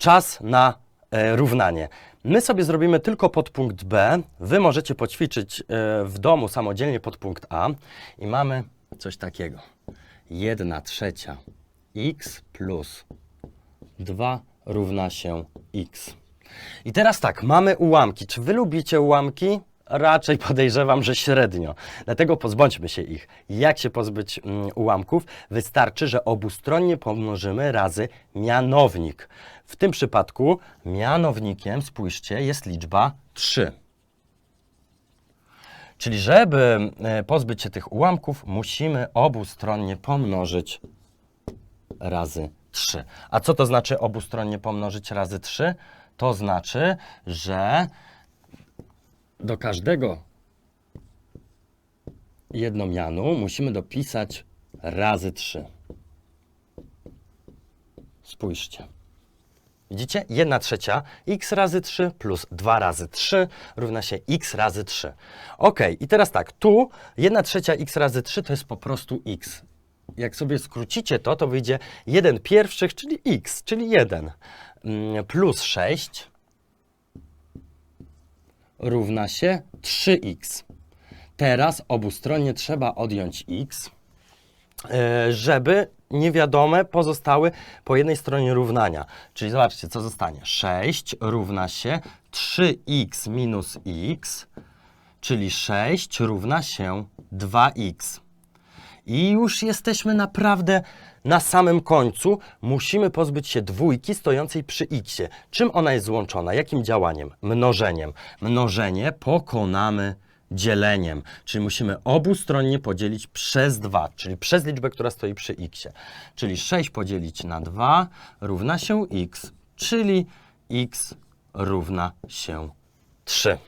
czas na e, równanie. My sobie zrobimy tylko podpunkt B. Wy możecie poćwiczyć e, w domu samodzielnie podpunkt A i mamy coś takiego. 1 trzecia x plus 2 równa się x. I teraz tak, mamy ułamki. Czy wy lubicie ułamki? Raczej podejrzewam, że średnio. Dlatego pozbądźmy się ich. Jak się pozbyć mm, ułamków? Wystarczy, że obustronnie pomnożymy razy mianownik. W tym przypadku mianownikiem, spójrzcie, jest liczba 3. Czyli żeby e, pozbyć się tych ułamków, musimy obustronnie pomnożyć razy 3. A co to znaczy obustronnie pomnożyć razy 3? To znaczy, że do każdego jednomianu musimy dopisać razy 3. Spójrzcie. Widzicie? 1 trzecia x razy 3 plus 2 razy 3 równa się x razy 3. Ok, i teraz tak, tu 1 trzecia x razy 3 to jest po prostu x. Jak sobie skrócicie to, to wyjdzie 1 pierwszych, czyli x, czyli 1 mm, plus 6 równa się 3x. Teraz obustronnie trzeba odjąć x, e, żeby niewiadome pozostały po jednej stronie równania. Czyli zobaczcie, co zostanie. 6 równa się 3x minus x, czyli 6 równa się 2x. I już jesteśmy naprawdę na samym końcu. Musimy pozbyć się dwójki stojącej przy x. Czym ona jest złączona? Jakim działaniem? Mnożeniem. Mnożenie pokonamy dzieleniem, czyli musimy obustronnie podzielić przez 2, czyli przez liczbę, która stoi przy x. Czyli 6 podzielić na 2 równa się x, czyli x równa się 3.